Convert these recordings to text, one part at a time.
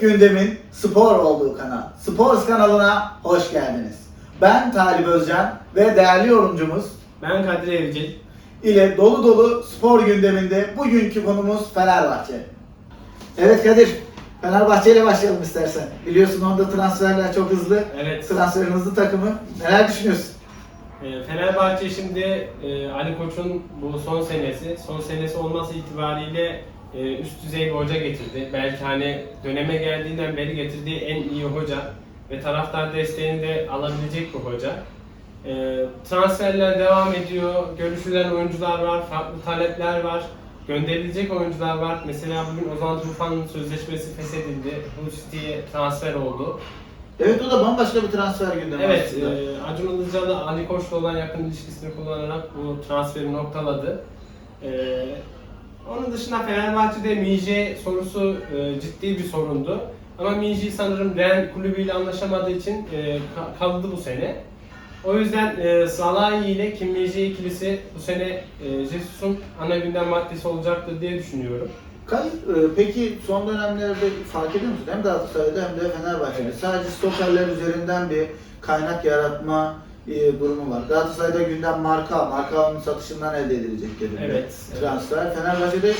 Tek gündemin spor olduğu kanal. Sports kanalına hoş geldiniz. Ben Talip Özcan ve değerli yorumcumuz Ben Kadir Evcil. ile dolu dolu spor gündeminde bugünkü konumuz Fenerbahçe. Evet Kadir, Fenerbahçe ile başlayalım istersen. Biliyorsun onda transferler çok hızlı. Evet. Transferin hızlı takımı. Neler düşünüyorsun? Ee, Fenerbahçe şimdi e, Ali Koç'un bu son senesi, son senesi olması itibariyle e, üst düzey bir hoca getirdi. Belki hani döneme geldiğinden beri getirdiği en iyi hoca ve taraftar desteğini de alabilecek bir hoca. E, transferler devam ediyor, görüşülen oyuncular var, farklı talepler var, gönderilecek oyuncular var. Mesela bugün Ozan Tufan'ın sözleşmesi feshedildi, Hull City'ye transfer oldu. Evet o da bambaşka bir transfer gündemi Evet, aslında. e, Acun Ilıcalı Ali Koç'la olan yakın ilişkisini kullanarak bu transferi noktaladı. E, onun dışında Fenerbahçe'de Mije sorusu e, ciddi bir sorundu. Ama Miji sanırım Ren kulübüyle anlaşamadığı için e, ka- kaldı bu sene. O yüzden e, Salahi ile Kim Mije ikilisi bu sene e, Jesus'un ana gündem maddesi olacaktır diye düşünüyorum. Kay, e, peki son dönemlerde fark ediyor musun? Hem Galatasaray'da hem de Fenerbahçe'de. Evet. Sadece stoperler üzerinden bir kaynak yaratma e, durumu var. Galatasaray'da gündem marka, markanın satışından elde edilecek dedi. Evet, Transfer. Fenerbahçe'de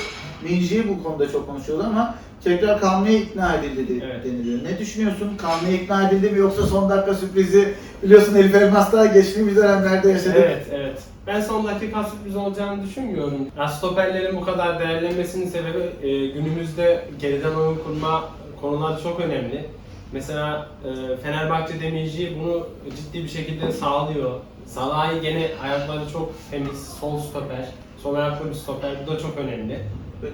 Minji bu konuda çok konuşuyordu ama tekrar kalmaya ikna edildi Evet. deniliyor. Ne düşünüyorsun? Kalmaya ikna edildi mi yoksa son dakika sürprizi biliyorsun Elif Elmas daha geçtiğimiz dönemlerde yaşadık. Evet, evet. Ben son dakika sürpriz olacağını düşünmüyorum. Ya stoperlerin bu kadar değerlenmesinin sebebi e, günümüzde geriden oyun kurma konuları çok önemli. Mesela e, Fenerbahçe Demirci bunu ciddi bir şekilde sağlıyor. Salah'ı gene ayakları çok temiz, sol stoper, sol ayaklı bir stoper. Bu da çok önemli.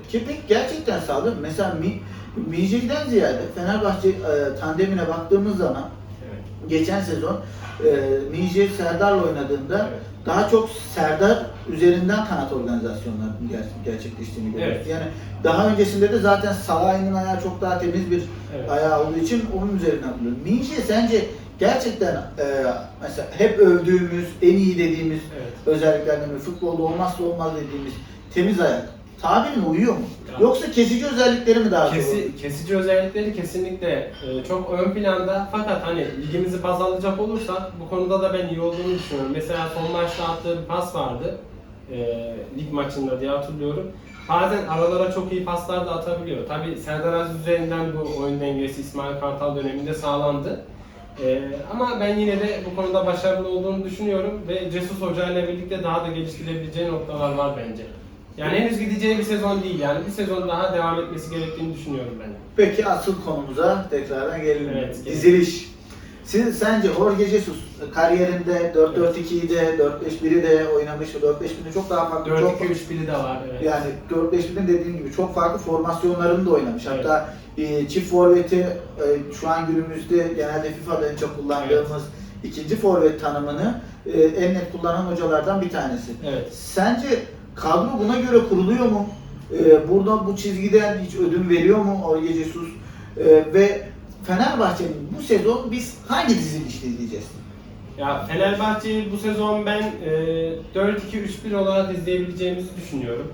Ki pek gerçekten sağlık. Mesela Mi, Minji'den ziyade Fenerbahçe e, tandemine baktığımız zaman Evet. geçen sezon e, Minji Serdar'la oynadığında Evet. Daha çok Serdar üzerinden kanat organizasyonlar ger- gerçekleştiğini görüyoruz. Evet. Yani daha öncesinde de zaten Salah'ın ayağı çok daha temiz bir Evet. ayağı olduğu için onun üzerinden buluyor. Minji sence gerçekten e, mesela hep övdüğümüz, en iyi dediğimiz Evet. özelliklerden biri futbolda olmazsa olmaz dediğimiz temiz ayak tabirine uyuyor mu? Ya. Yoksa kesici özellikleri mi daha çok? Kesi, kesici özellikleri kesinlikle e, çok ön planda fakat hani ligimizi baz alacak olursak bu konuda da ben iyi olduğunu düşünüyorum. Mesela son maçta attığı bir pas vardı e, lig maçında diye hatırlıyorum. Bazen aralara çok iyi paslar da atabiliyor. Tabi Serdar Aziz üzerinden bu oyun dengesi İsmail Kartal döneminde sağlandı. E, ama ben yine de bu konuda başarılı olduğunu düşünüyorum ve Jesus Hoca ile birlikte daha da geliştirebileceği noktalar var bence. Yani henüz gideceği bir sezon değil yani bir sezon daha devam etmesi gerektiğini düşünüyorum ben. Peki asıl konumuza tekrardan gelelim. Evet, gelelim. Diziliş. Siz, sence Jorge Jesus kariyerinde 4-4-2'yi de 4-5-1'i de oynamış. 4-5-1'de çok daha farklı. çok 4-2-3-1'i de var evet. Yani 4-5-1'in dediğim gibi çok farklı formasyonlarını da oynamış. Evet. Hatta e, çift forveti e, şu an günümüzde genelde FIFA'da en çok kullandığımız ikinci forvet tanımını e, en net kullanan hocalardan bir tanesi. Evet. Sence kadro buna göre kuruluyor mu? Ee, burada bu çizgiden hiç ödün veriyor mu Jorge Jesus? Ee, ve Fenerbahçe'nin bu sezon biz hangi dizilişte izleyeceğiz? Ya Fenerbahçe'yi bu sezon ben e, 4-2-3-1 olarak izleyebileceğimizi düşünüyorum.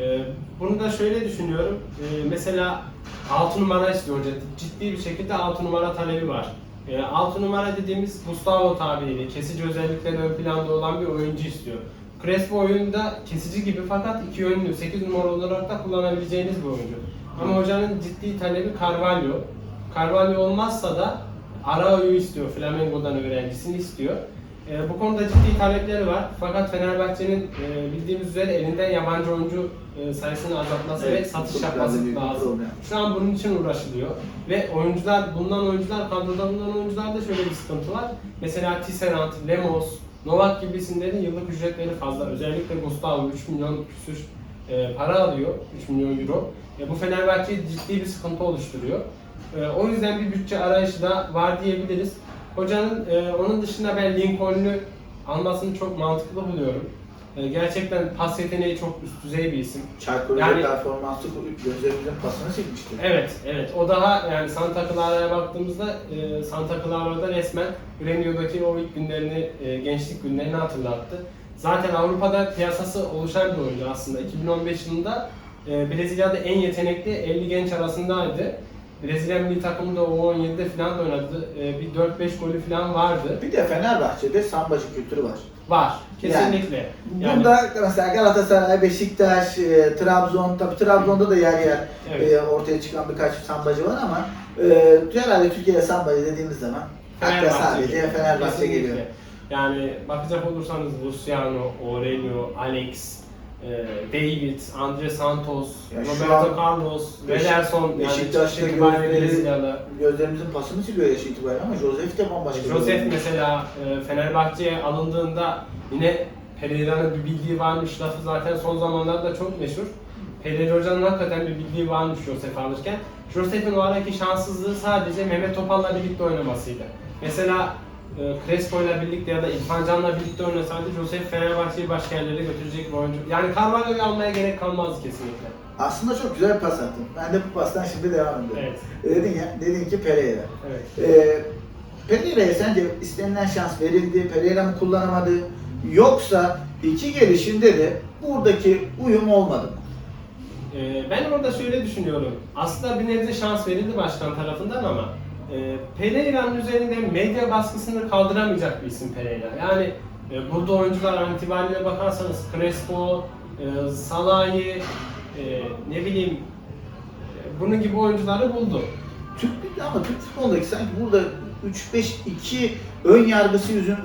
E, bunu da şöyle düşünüyorum. E, mesela 6 numara istiyor. Ciddi bir şekilde 6 numara talebi var. E, 6 numara dediğimiz Gustavo tabiriyle kesici özellikleri ön planda olan bir oyuncu istiyor. Crespo oyunda kesici gibi fakat iki yönlü 8 numara olarak da kullanabileceğiniz bir oyuncu. Ama hocanın ciddi talebi Carvalho. Carvalho olmazsa da Arao'yu istiyor, Flamengo'dan öğrencisini istiyor. E, bu konuda ciddi talepleri var. Fakat Fenerbahçe'nin e, bildiğimiz üzere elinden yabancı oyuncu e, sayısını azaltması Evet, ve satış yapması lazım. Şu an bunun için uğraşılıyor. Ve oyuncular, bulunan oyuncular, kadroda bulunan oyuncularda şöyle bir sıkıntı var. Mesela Tisserand, Lemos, Novak gibi isimlerin yıllık ücretleri fazla. Özellikle Gustavo 3 milyon küsür e, para alıyor, 3 milyon euro. E, bu Fenerbahçe'ye ciddi bir sıkıntı oluşturuyor. E, o yüzden bir bütçe arayışı da var diyebiliriz. Hocanın e, onun dışında ben Lincoln'u almasını çok mantıklı buluyorum. E, gerçekten pas yeteneği çok üst düzey bir isim. Çaykur Yani- performansı gözlerimizin pasını çekmişti. Evet, evet. O daha yani Santa Clara'ya baktığımızda e, Santa Clara'da resmen Gremio'daki o ilk günlerini, e, gençlik günlerini hatırlattı. Zaten Avrupa'da piyasası oluşan bir oyuncu aslında. 2015 yılında e, Brezilya'da en yetenekli 50 genç arasındaydı. Brezilya milli takımında U17'de falan da oynadı. E, bir 4-5 golü falan vardı. Bir de Fenerbahçe'de sambacı kültürü var. Var. Kesinlikle. Yani, Bunda mesela Galatasaray, Beşiktaş, e, Trabzon, tabi Trabzon'da da yer yer Evet. e, ortaya çıkan birkaç sambacı var ama e, herhalde Türkiye'de sambacı dediğimiz zaman akla sadece geliyor. Fenerbahçe Kesinlikle. geliyor. Yani bakacak olursanız Luciano, Aurelio, Alex, David, Andre Santos, Ya şu Roberto an Carlos, Beş- Ederson yani Beşiktaş'ta itibariyle gözleri- Brezilyalı. Gözlerimizin pasını siliyor yaş itibariyle ama Josef de bambaşka. bir Josef oyuncu. mesela e, Fenerbahçe'ye alındığında yine Pereira'nın bir bildiği varmış lafı zaten son zamanlarda çok meşhur. Pereira Hoca'nın hakikaten bir bildiği varmış Josef alırken. Josef'in o araki şanssızlığı sadece Mehmet Topal'la birlikte oynamasıydı. Mesela Crespo ile birlikte ya da İrfan Can'la birlikte oynasaydı Josef Fenerbahçe'yi başka yerlere götürecek bir oyuncu. Yani Carvalho'yu almaya gerek kalmaz kesinlikle. Aslında çok güzel bir pas attın. Ben de bu pastan şimdi devam ediyorum. Evet. Dedin ya, dedin ki Pereira. Evet. Ee, Pereira'ya sence istenilen şans verildi, Pereira mı kullanamadı? Yoksa iki gelişinde de buradaki uyum olmadı mı? Ee, ben orada şöyle düşünüyorum. Aslında bir nebze şans verildi başkan tarafından ama e, Pereira'nın üzerinde medya baskısını kaldıramayacak bir isim Pereira. Yani e, burada oyuncular an itibariyle bakarsanız Crespo, e, Salah'ı, e, ne bileyim e, bunun gibi oyuncuları buldu. Türk ama Türk futbolundaki sanki burada 3-5-2 ön yargısı yüzün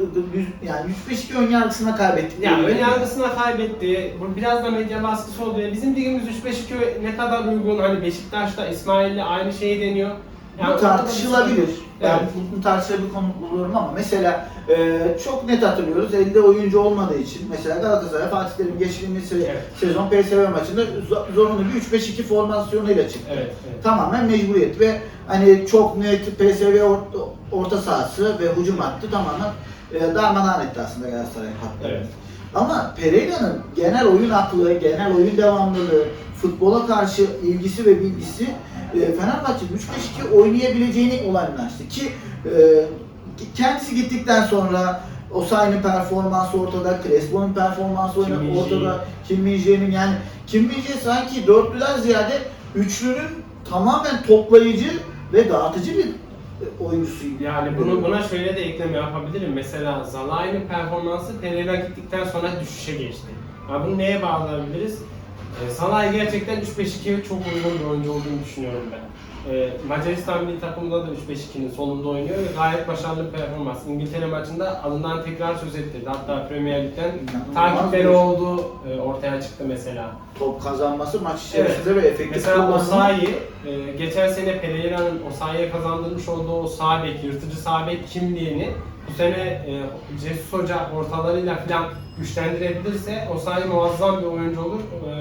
yani 3-5-2 ön yargısına kaybettik. Yani ön yargısına kaybetti. Bu biraz da medya baskısı oldu. Bizim ligimiz 3-5-2 ne kadar uygun. Hani Beşiktaş'ta İsmail'le aynı şeyi deniyor. Bu da bir tartışılabilir. Ben Evet. bu, bu tartışılabilir bir konu buluyorum ama mesela e, çok net hatırlıyoruz elde oyuncu olmadığı için mesela Galatasaray Fatih Terim geçtiğimiz Evet. sezon PSV maçında zo- zorunlu bir 3-5-2 formasyonuyla çıktı. Evet, evet. Tamamen mecburiyet ve hani çok net PSV orta, orta sahası ve hücum hattı tamamen e, darmadağın etti aslında Galatasaray hattı. Evet. Ama Pereira'nın genel oyun aklı, genel oyun devamlılığı, futbola karşı ilgisi ve bilgisi e, Fenerbahçe 3-5-2 oynayabileceğini olaylaştı ki e, kendisi gittikten sonra Osayi'nin performansı ortada, Crespo'nun performansı Kim ortada, Kim Min-jae'nin yani Kim Min-jae sanki dörtlüden ziyade üçlünün tamamen toplayıcı ve dağıtıcı bir oyuncusuydu. Yani bunu buna şöyle de ekleme yapabilirim. Mesela Zalai'nin performansı Pereira gittikten sonra düşüşe geçti. Yani bunu neye bağlayabiliriz? E, Salah'ı gerçekten 3-5-2'ye çok uygun bir oyuncu olduğunu düşünüyorum ben. E, Macaristan milli takımında da 3-5-2'nin solunda oynuyor ve gayet başarılı bir performans. İngiltere maçında alından tekrar söz ettirdi. Hatta Premier Lig'den takipleri bir- olduğu e, ortaya çıktı mesela. Top kazanması maç içerisinde ve efektif Mesela kullanımı- Osayi, e, geçen sene Pereira'nın Osayi'ye kazandırmış olduğu o sağ bek, yırtıcı sağ bek kimliğini bu sene e, Jesus Hoca ortalarıyla falan güçlendirebilirse Osayi muazzam bir oyuncu olur. E,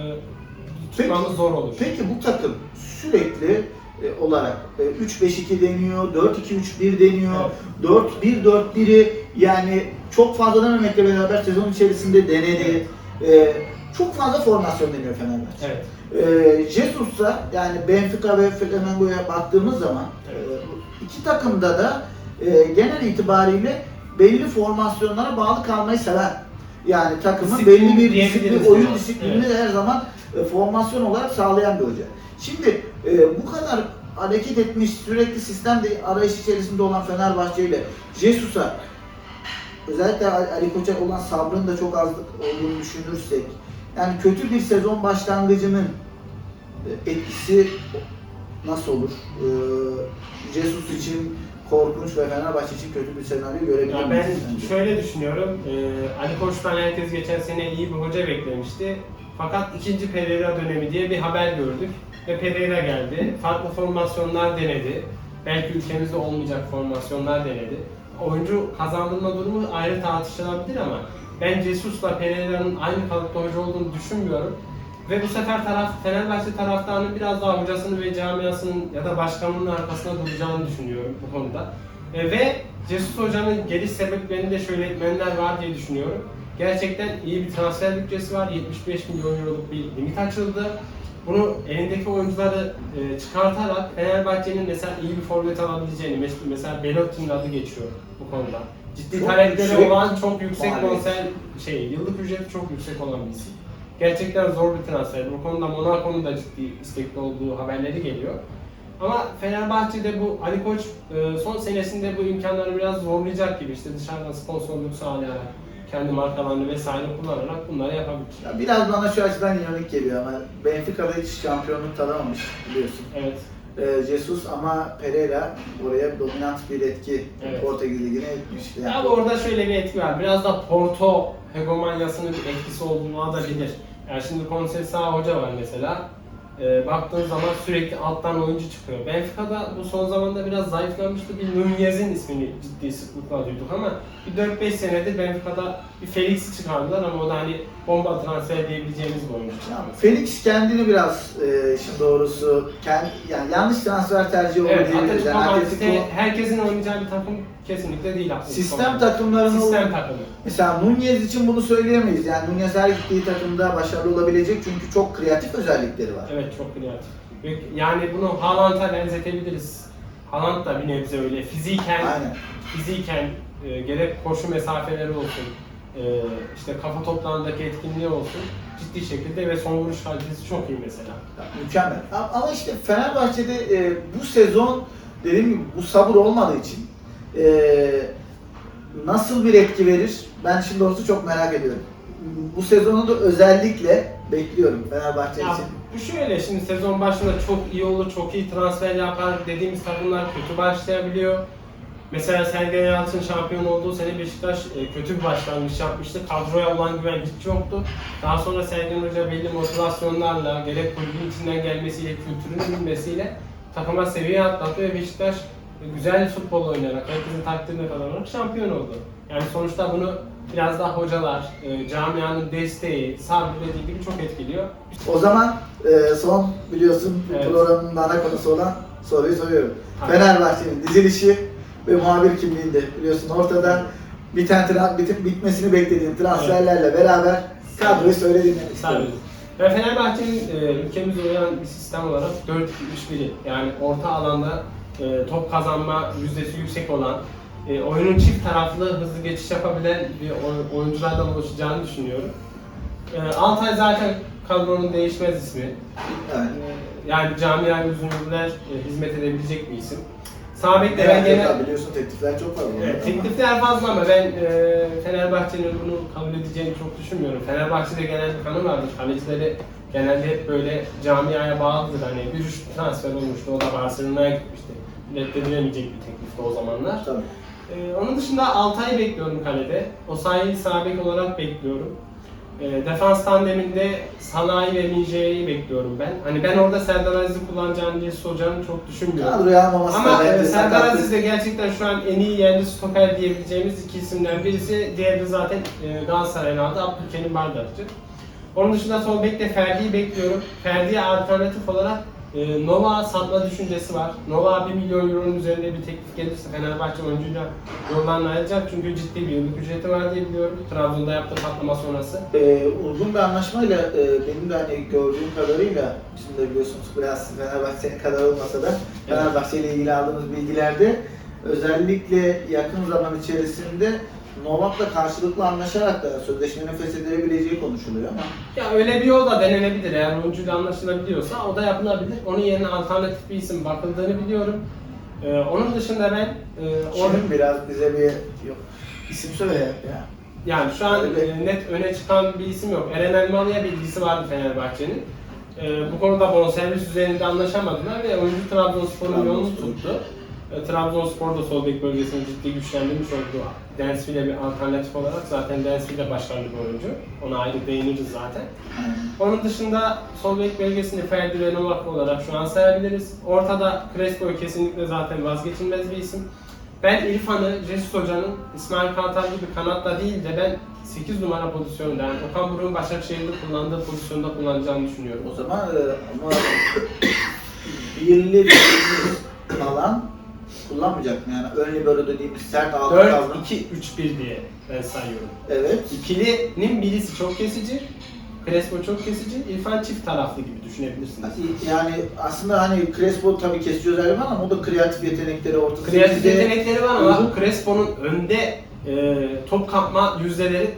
tutmamız zor olur. Peki bu takım sürekli e, olarak e, 3-5-2 deniyor, 4-2-3-1 deniyor, 4-1-4-1'i yani çok fazla dememekle beraber sezon içerisinde denedi. E, çok fazla formasyon deniyor Fenerbahçe. Evet. E, Jesus'ta yani Benfica ve Flamengo'ya baktığımız zaman e, iki takımda da e, genel itibariyle belli formasyonlara bağlı kalmayı seven yani takımın Disiplin belli bir disiplin, oyun buna. disiplinini Evet. her zaman e, formasyon olarak sağlayan bir hoca. Şimdi e, bu kadar hareket etmiş, sürekli sistem de arayış içerisinde olan Fenerbahçe ile Jesus'a özellikle Ali Koç'a olan sabrın da çok az olduğunu düşünürsek yani kötü bir sezon başlangıcının e, etkisi nasıl olur? E, Jesus için korkunç ve Fenerbahçe için kötü bir senaryo görebilir Ya ben sence? şöyle düşünüyorum. e, Ali Koç'tan herkes geçen sene iyi bir hoca beklemişti. Fakat ikinci Pereira dönemi diye bir haber gördük. Ve Pereira geldi. Farklı formasyonlar denedi. Belki ülkemizde olmayacak formasyonlar denedi. Oyuncu kazandırma durumu ayrı tartışılabilir ama ben Jesus'la Pereira'nın aynı kalıpta hoca olduğunu düşünmüyorum. Ve bu sefer taraf Fenerbahçe taraftarının biraz daha hocasının ve camiasının ya da başkanının arkasında duracağını düşünüyorum bu konuda. E, ve Jesus Hoca'nın geliş sebeplerinde şöyle etmenler var diye düşünüyorum. Gerçekten iyi bir transfer bütçesi var. 75 milyon euroluk bir limit açıldı. Bunu elindeki oyuncuları e, çıkartarak Fenerbahçe'nin mesela iyi bir forvet alabileceğini, mes- mesela Belotti'nin adı geçiyor bu konuda. Ciddi talepleri olan, çok yüksek bonser şey, yıllık ücreti çok yüksek olan bir isim. Gerçekten zor bir transfer. Bu konuda Monaco'nun da ciddi istekli olduğu haberleri geliyor. Ama Fenerbahçe'de bu Ali Koç e, son senesinde bu imkanları biraz zorlayacak gibi işte dışarıdan sponsorluk sağlayarak kendi markalarını vesaire kullanarak bunları yapabilir. Ya biraz bana şu açıdan ironik geliyor ama Benfica'da hiç şampiyonluk tadamamış biliyorsun. Evet. Ee, Jesus ama Pereira oraya dominant bir etki Evet. Portekiz Ligi'ne etmişti. Yani. Abi orada şöyle bir etki var. Biraz da Porto hegemonyasının bir etkisi olduğunu da bilir. Yani şimdi Conceição hoca var mesela. Ee, baktığın zaman sürekli alttan oyuncu çıkıyor. Benfica'da bu son zamanda biraz zayıflamıştı. Bir Nunez'in ismini ciddi sıklıkla duyduk ama bir 4-5 senedir Benfica'da bir Felix'i çıkardılar ama o da hani bomba transfer diyebileceğimiz bir oyuncu. Ya Felix kendini biraz e, işin doğrusu kendi, yani yanlış transfer tercihi oldu Evet, diyebiliriz. Yani Atletico herkesin oynayacağı bir takım kesinlikle değil sistem takımlarının Sistem takımı. Mesela Nunez için bunu söyleyemeyiz. Yani Nunez her gittiği takımda başarılı olabilecek çünkü çok kreatif özellikleri var. Evet çok kreatif. Yani bunu Haaland'a benzetebiliriz. Haaland da bir nebze öyle. Fiziken, Aynen. fiziken e, gerek koşu mesafeleri olsun, e, işte kafa toplarındaki etkinliği olsun ciddi şekilde ve son vuruş kalitesi çok iyi mesela. Ya, mükemmel. Ama işte Fenerbahçe'de e, bu sezon dediğim gibi bu sabır olmadığı için e, nasıl bir etki verir? Ben şimdi doğrusu çok merak ediyorum. Bu sezonu da özellikle bekliyorum Fenerbahçe Ya, için. bu şöyle şimdi sezon başında çok iyi olur, çok iyi transfer yapar dediğimiz takımlar kötü başlayabiliyor. Mesela Sergen Yalçın şampiyon olduğu sene Beşiktaş e, kötü bir başlangıç yapmıştı. Kadroya olan güven hiç yoktu. Daha sonra Sergen Hoca belli motivasyonlarla, gerek kulübün içinden gelmesiyle, kültürünün bilmesiyle takıma seviye atlattı ve Beşiktaş güzel futbol oynayarak, herkesin takdirini kazanarak şampiyon oldu. Yani sonuçta bunu biraz daha hocalar, e, camianın desteği, sabrı dediği gibi çok etkiliyor. O zaman e, son biliyorsun bu Evet. programın ana konusu olan soruyu soruyorum. Tabii. Fenerbahçe'nin dizilişi ve muhabir kimliğinde biliyorsun ortada biten tra- bitip bitmesini beklediğim transferlerle beraber kadroyu söyle dinlemek istiyorum. Ve Fenerbahçe'nin e, ülkemizde uyan bir sistem olarak 4-2-3-1'i yani orta alanda e, top kazanma yüzdesi yüksek olan, e, oyunun çift taraflı hızlı geçiş yapabilen bir oy- oyunculardan oluşacağını düşünüyorum. E, Altay zaten kadronun değişmez ismi. Evet. E, yani camiaya uzun yıllar e, hizmet edebilecek bir isim. Sağ bekte ben gene... biliyorsun teklifler çok fazla. Evet, teklifler fazla ama ben e, Fenerbahçe'nin bunu kabul edeceğini çok düşünmüyorum. Fenerbahçe'de genel bir kanı vardır. Kalecileri genelde hep böyle camiaya bağlıdır. Hani bir transfer olmuştu, o da Barcelona'ya gitmişti. Reddedilemeyecek bir teklifti o zamanlar. Tabii. E, onun dışında Altay'ı bekliyorum kalede. O sayıyı sağ bek olarak bekliyorum. E, defans tandeminde Sanayi ve Minje'yi bekliyorum ben. Hani ben orada Serdar Aziz'i kullanacağını diye soracağını çok düşünmüyorum. Kadroya almaması Ama e, bence Serdar. Aziz de gerçekten şu an en iyi yerli stoper diyebileceğimiz iki isimden birisi. Diğeri de zaten e, Galatasaray'ın aldı Abdülkerim Bardakçı. Onun dışında sol bekte Ferdi'yi bekliyorum. Ferdi'ye alternatif olarak e, Nova satma düşüncesi var. Nova 1 milyon euronun üzerinde bir teklif gelirse Fenerbahçe oyuncuyla yoldan ayrılacak. Çünkü ciddi bir yıllık ücreti var diye biliyorum. Trabzon'da yaptığı patlama sonrası. Ee, uygun bir anlaşmayla e, benim de hani gördüğüm kadarıyla bizim de biliyorsunuz biraz Fenerbahçe'nin kadar olmasa da Fenerbahçe ile ilgili aldığımız bilgilerde özellikle yakın zaman içerisinde Novak'la karşılıklı anlaşarak da sözleşmenin feshedilebileceği konuşuluyor ama Ya öyle bir yol da denenebilir eğer oyuncuyla anlaşılabiliyorsa o da yapılabilir. Onun yerine alternatif bir isim bakıldığını biliyorum. Ee, onun dışında ben e, or- Şimdi biraz bize bir yok, isim söyle ya. yani şu an e, net öne çıkan bir isim yok. Eren Elmalı'ya bilgisi vardı Fenerbahçe'nin. E, bu konuda bonservis üzerinde anlaşamadılar ve oyuncu Trabzonspor'un yolunu tuttu. E, Trabzonspor da sol bek bölgesini ciddi güçlendirmiş oldu. Densville'e bir alternatif olarak zaten Densville de başarılı bir oyuncu. Ona ayrı değiniriz zaten. Onun dışında sol bek bölgesini Ferdi ve Novak olarak şu an sayabiliriz. Ortada Crespo'yu kesinlikle zaten vazgeçilmez bir isim. Ben İrfan'ı Jesus Hoca'nın İsmail Kartal gibi kanatta değil de ben 8 numara pozisyonda yani Okan Buruk'un Başakşehir'de kullandığı pozisyonda kullanacağını düşünüyorum. O zaman e, ama birli dediğimiz alan kullanmayacak mı yani? Ön libero dediğimiz sert altı kavram. 4-2-3-1 diye ben sayıyorum. Evet. İkilinin birisi çok kesici, Crespo çok kesici, İrfan çift taraflı gibi düşünebilirsiniz. Yani aslında hani Crespo tabii kesici özelliği var ama o da kreatif yetenekleri ortası. Kreatif yetenekleri var ama Uygun. Crespo'nun önde e, top kapma yüzdeleri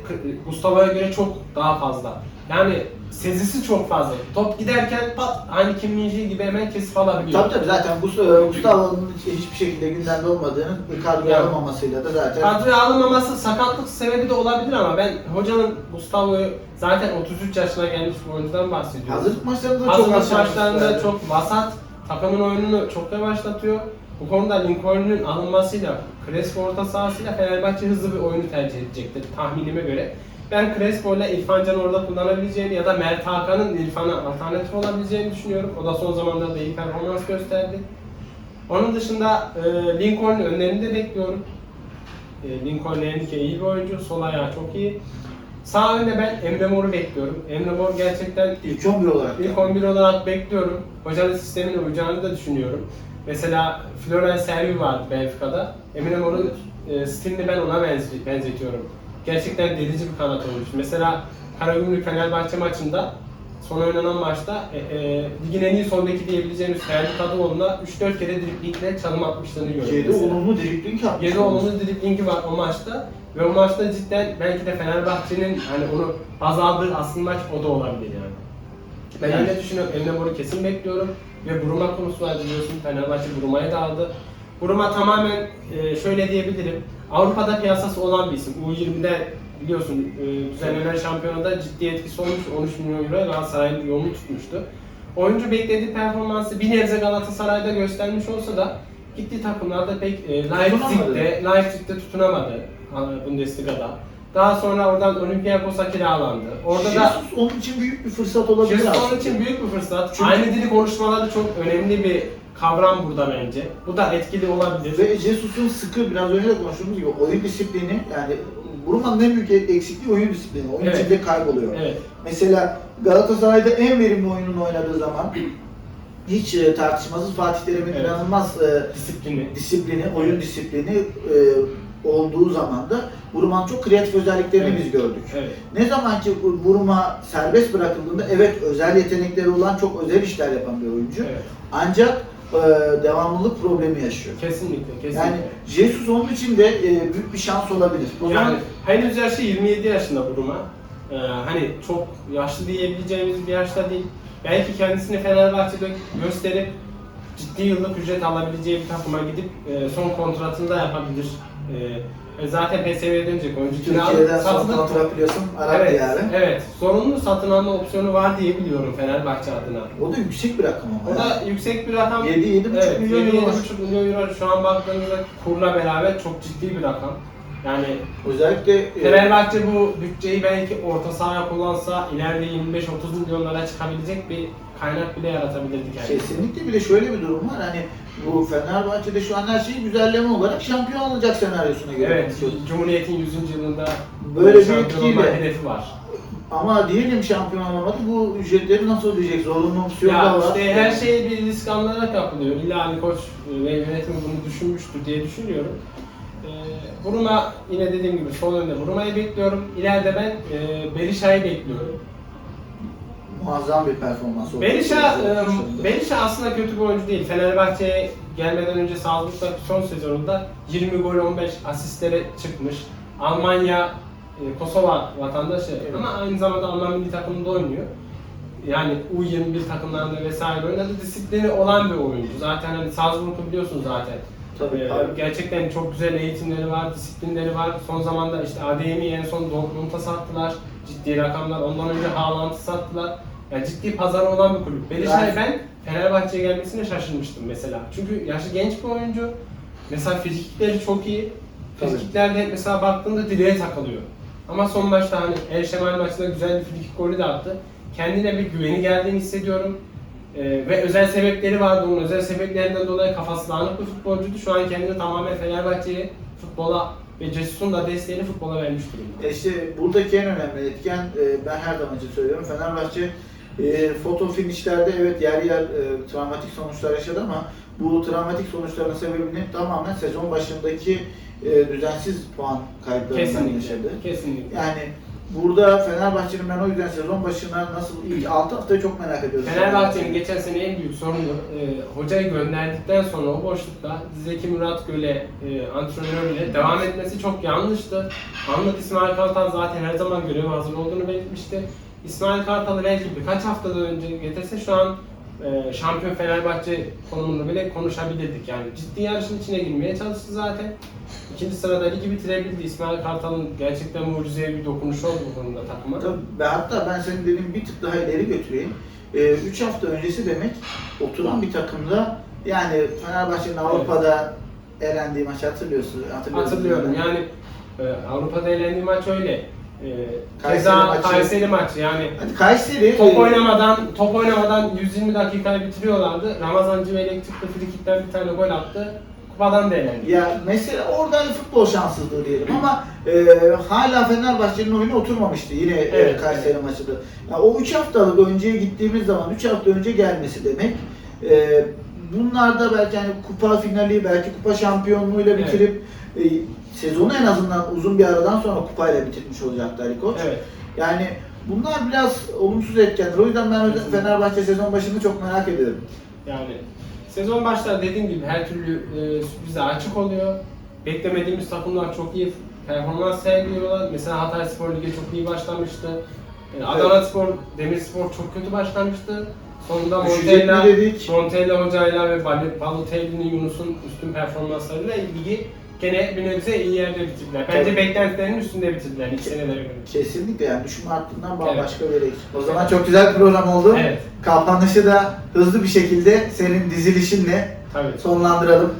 Gustavo'ya göre çok daha fazla. Yani sezisi çok fazla. Top giderken pat aynı Kim Min-jae gibi hemen kesip alabiliyor. Tabii tabii zaten bu e, Gustavo'nun hiçbir şekilde gündemde olmadığını kadroya Yani. alınmamasıyla da zaten Kadroya alınmaması sakatlık sebebi de olabilir ama ben hocanın Gustavo'yu zaten 33 yaşına gelmiş bir oyuncudan bahsediyorum. hazırlık maçlarında da çok Hazırlık maçlarında verdi. çok vasat, takımın oyununu çok yavaşlatıyor. Bu konuda Lincoln'un alınmasıyla, Crespo orta sahasıyla Fenerbahçe hızlı bir oyunu tercih edecektir tahminime göre. Ben Crespo ile İrfan Can'ı orada kullanabileceğini ya da Mert Hakan'ın İrfan'a alternatif olabileceğini düşünüyorum. O da son zamanlarda iyi performans gösterdi. Onun dışında e, Lincoln'un önlerinde bekliyorum. E, Lincoln Enrique iyi bir oyuncu, sol ayağı çok iyi. Sağ önde ben Emre Mor'u bekliyorum. Emre Mor gerçekten İlk 11 olarak. İlk 11 olarak bekliyorum. Hocanın sistemine uyacağını da düşünüyorum. Mesela Florian Servi vardı Benfica'da. Emine Mor'un e, stilini ben ona benze- benzetiyorum. Gerçekten delici bir kanat oyuncusu. Mesela Karagümrük Fenerbahçe maçında son oynanan maçta e, e, ligin en iyi sol beki diyebileceğimiz Ferdi Kadıoğlu'na 3-4 kere driblingle çalım atmışlığını gördüm. 7 mesela. olumlu dribling yapmış. 7 olumlu driblingi var o maçta. Ve o maçta cidden belki de Fenerbahçe'nin hani onu baz aldığı asıl maç o da olabilir yani. Ben Yani. öyle düşünüyorum. Emre Mor'u kesin bekliyorum. Ve Buruma konusu var biliyorsun. Fenerbahçe Buruma'yı da aldı. Buruma tamamen e, şöyle diyebilirim. Avrupa'da piyasası olan bir isim. U20'de biliyorsun e, düzenlenen şampiyonada ciddi etkisi olmuş. 13 milyon euro Galatasaray'ın yolunu tutmuştu. Oyuncu beklediği performansı bir nebze Galatasaray'da göstermiş olsa da gittiği takımlarda pek e, Leipzig'te, Leipzig'te tutunamadı Bundesliga'da. Daha sonra oradan Olympiakos'a kiralandı. Orada da Jesus onun için büyük bir fırsat olabilir Jesus aslında. onun için büyük bir fırsat. Çünkü- Aynı dili konuşmaları çok önemli bir kavram burada bence. Bu da etkili olabilir. Ve Jesus'un sıkı biraz önce de konuştuğumuz gibi oyun disiplini yani Buruma'nın en büyük eksikliği oyun disiplini. Oyun Evet. içinde kayboluyor. Evet. Mesela Galatasaray'da en verimli oyununu oynadığı zaman hiç e, tartışmasız Fatih Terim'in Evet. inanılmaz e, Disiplini. disiplini, oyun disiplini e, olduğu zaman da Buruma'nın çok kreatif özelliklerini Evet. biz gördük. Evet. Ne zaman ki bu Buruma serbest bırakıldığında evet özel yetenekleri olan çok özel işler yapan bir oyuncu. Evet. Ancak e, devamlılık problemi yaşıyor. Kesinlikle. Kesinlikle. Yani Jesus onun için de e, büyük bir şans olabilir. O zaman Yani henüz yaşı 27 yaşında Buruma. Ee, hani çok yaşlı diyebileceğimiz bir yaşta değil. Belki kendisini Fenerbahçe'de gösterip ciddi yıllık ücret alabileceği bir takıma gidip e, son kontratını da yapabilir. E, e, zaten PSV'ye dönecek oyuncu. Türkiye'den son Satılık- kontrat biliyorsun Arap Evet, diyarı. evet. Zorunlu satın alma opsiyonu var diye biliyorum Fenerbahçe adına. O da yüksek bir rakam ama. O da yüksek bir rakam. 7-7,5 evet, milyon euro var. 7-7,5 milyon euro şu an baktığınızda kurla beraber çok ciddi bir rakam. Yani Özellikle e, Fenerbahçe bu bütçeyi belki orta sahaya kullansa ileride 25-30 milyonlara çıkabilecek bir kaynak bile yaratabilirdi kendisi. kesinlikle bir de şöyle bir durum var. Hani bu Fenerbahçe'de şu an her şeyi güzelleme olarak şampiyon olacak senaryosuna göre. Evet, konuşuyoruz. Cumhuriyet'in 100. yılında Böyle bir etkiyle. hedefi var. Ama diyelim şampiyon olamadı. Bu ücretleri nasıl ödeyecek? Zorunlu opsiyon da var. işte her şey bir risk alınarak yapılıyor. İlla Ali Koç ve yönetimi bunu düşünmüştür diye düşünüyorum. Ee, Buruma yine dediğim gibi sol önde Buruma'yı bekliyorum. İleride ben e, Berisha'yı bekliyorum. Muazzam bir performans oldu. Berisha, e, Berisha aslında kötü bir oyuncu değil. Fenerbahçe'ye gelmeden önce Salzburg'daki son sezonunda 20 gol 15 asistlere çıkmış. Almanya, e, Kosova vatandaşı Evet. ama aynı zamanda Alman milli takımında oynuyor. Yani U21 takımlarında vesaire oynadı. Disiplini olan bir oyuncu. Zaten hani Salzburg'u biliyorsun zaten. Tabii, Ee, tabii. gerçekten çok güzel eğitimleri var, disiplinleri var. Son zamanda işte ADM'i en son Dortmund'a sattılar. Ciddi rakamlar. Ondan önce Haaland'ı sattılar. Yani ciddi pazarı olan bir kulüp. Yani- ben Fenerbahçe'ye gelmesine şaşırmıştım mesela. Çünkü yaşı genç bir oyuncu. Mesela fizikleri çok iyi. Fiziklerde mesela baktığında direğe takılıyor. Ama son maçta hani El Şemal maçında güzel bir frikik golü de attı. Kendine bir güveni geldiğini hissediyorum. Ee, ve özel sebepleri vardı onun. Özel sebeplerinden dolayı kafası dağınık bir futbolcuydu. Şu an kendini tamamen Fenerbahçe'ye, futbola ve Jesus'un da desteğini futbola vermiş durumda. E İşte buradaki en önemli etken e, ben her zaman için söylüyorum Fenerbahçe e, foto finishlerde evet yer yer e, travmatik sonuçlar yaşadı ama bu travmatik sonuçların sebebini tamamen sezon başındaki e, düzensiz puan kayıplarından Kesinlikle. yaşadı. Kesinlikle. Yani burada Fenerbahçe'nin ben o yüzden sezon başına nasıl ilk 6 haftayı çok merak ediyorum. Fenerbahçe'nin geçen sene en büyük sorunu e, hocayı gönderdikten sonra o boşlukta Zeki Murat Göle e, antrenörle devam etmesi çok yanlıştı. Anlık İsmail Kartal zaten her zaman göreve hazır olduğunu belirtmişti. İsmail Kartal'ı belki birkaç haftadan önce getirse şu an e, şampiyon Fenerbahçe konumunda bile konuşabilirdik. Yani ciddi yarışın içine girmeye çalıştı zaten. İkinci sırada ligi bitirebildi. İsmail Kartal'ın gerçekten mucizevi bir dokunuşu oldu bu konuda takıma. Tabii, hatta ben senin dediğin bir tık daha ileri götüreyim. 3 hafta öncesi demek oturan bir takımda yani Fenerbahçe'nin Avrupa'da elendiği maçı hatırlıyorsun. Hatırlıyorum yani e, Avrupa'da elendiği maç öyle. E, Kayseri keza maçı- Kayseri maçı yani Hadi Kayseri top e, oynamadan top oynamadan 120 dakikayı bitiriyorlardı. Ramazan Civelek çıktı frikikten bir tane gol attı. Kupadan da elendi. Ya mesela orada hani futbol şanssızlığı diyelim ama e, hala Fenerbahçe'nin oyunu oturmamıştı yine e, Evet, Kayseri maçında. Ya o 3 haftalık önceye gittiğimiz zaman 3 hafta önce gelmesi demek e, bunlar da belki hani kupa finali belki kupa şampiyonluğuyla Evet. bitirip e, sezonu en azından uzun bir aradan sonra kupayla bitirmiş olacaktı Ali Koç. Evet. Yani bunlar biraz olumsuz etkenler. O yüzden ben Kesinlikle. Fenerbahçe sezon başını çok merak ediyorum. Yani sezon başlar dediğim gibi her türlü e, sürprize açık oluyor. Beklemediğimiz takımlar çok iyi performans sergiliyorlar. Mesela Hatay Spor Lig'e çok iyi başlamıştı. E, Adana Spor, Demirspor çok kötü başlamıştı. Sonunda Montella? Montella hocayla ve Bal- Balotelli'nin Yunus'un üstün performanslarıyla ligi gene bir nebze iyi yerde bitirdiler. Bence Tabii. beklentilerinin üstünde bitirdiler ilk senelere göre. Kesinlikle yani düşme hattından bambaşka bir gitti. O zaman çok güzel bir program oldu. Evet. Kapanışı da hızlı bir şekilde senin dizilişinle Tabii. sonlandıralım.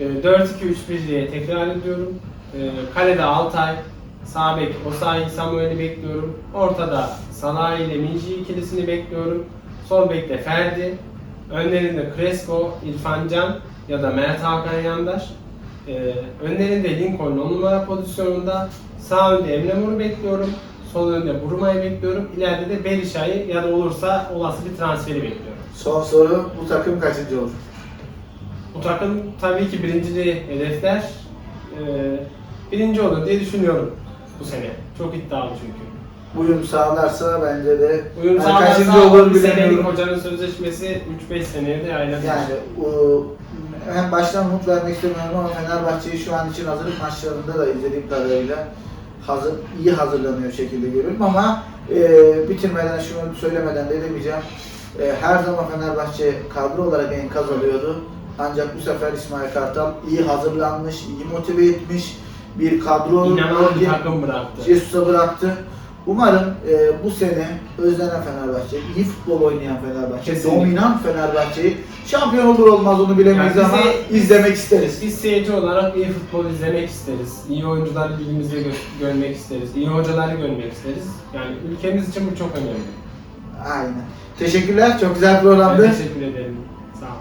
E, 4-2-3-1 diye tekrar ediyorum. E, Kalede Altay, sağ bek Osayi Samuel'i bekliyorum. Ortada Salah ile Minji ikilisini bekliyorum. Sol bekte Ferdi. Önlerinde Crespo, İrfan Can ya da Mert Hakan Yandaş. E, önlerinde Lincoln 10 numara pozisyonunda. Sağ önde Emre Mor'u bekliyorum. Sol önde Buruma'yı bekliyorum. İleride de Berisha'yı ya da olursa olası bir transferi bekliyorum. Son soru bu takım kaçıncı olur? Bu takım tabii ki birinciliği hedefler. Ee, birinci olur diye düşünüyorum bu sene. Çok iddialı çünkü. Uyum sağlarsa bence de Uyum yani kaçıncı olur bir senelik bilemiyorum. hocanın sözleşmesi 3-5 seneye de yayılabilir. Yani o, hem baştan umut vermek istemiyorum ama Fenerbahçe'yi şu an için hazırlık maçlarında da izlediğim kadarıyla hazır, iyi hazırlanıyor şekilde görüyorum ama e, bitirmeden şunu söylemeden de edemeyeceğim. E, her zaman Fenerbahçe kadro olarak enkaz alıyordu. Ancak bu sefer İsmail Kartal iyi hazırlanmış, iyi motive etmiş bir kadro İnanan bir takım bıraktı. Jesus'a bıraktı. Umarım e, bu sene özlenen Fenerbahçe, iyi futbol oynayan Fenerbahçe, Kesinlikle. dominant Fenerbahçe'yi şampiyon olur olmaz onu bilemeyiz Yani ama bizi- izlemek isteriz. Biz seyirci olarak iyi futbol izlemek isteriz. İyi oyuncuları ligimizde gö- görmek isteriz. İyi hocaları görmek isteriz. Yani ülkemiz için bu çok önemli. Aynen. Teşekkürler. Çok güzel Ben programdı. teşekkür ederim. Sağ ol.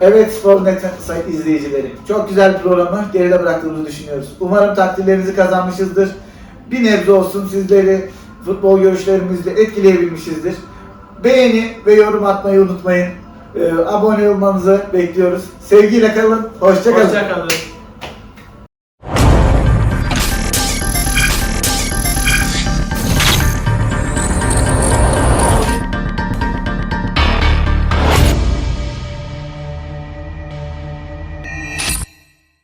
Evet Spornet sayın izleyicileri. Çok güzel bir programı geride bıraktığımızı düşünüyoruz. Umarım takdirlerinizi kazanmışızdır. Bir nebze olsun sizleri futbol görüşlerimizle etkileyebilmişizdir. Beğeni ve yorum atmayı unutmayın. Ee, abone olmanızı bekliyoruz. Sevgiyle kalın. Hoşça kalın. Hoşça kalın.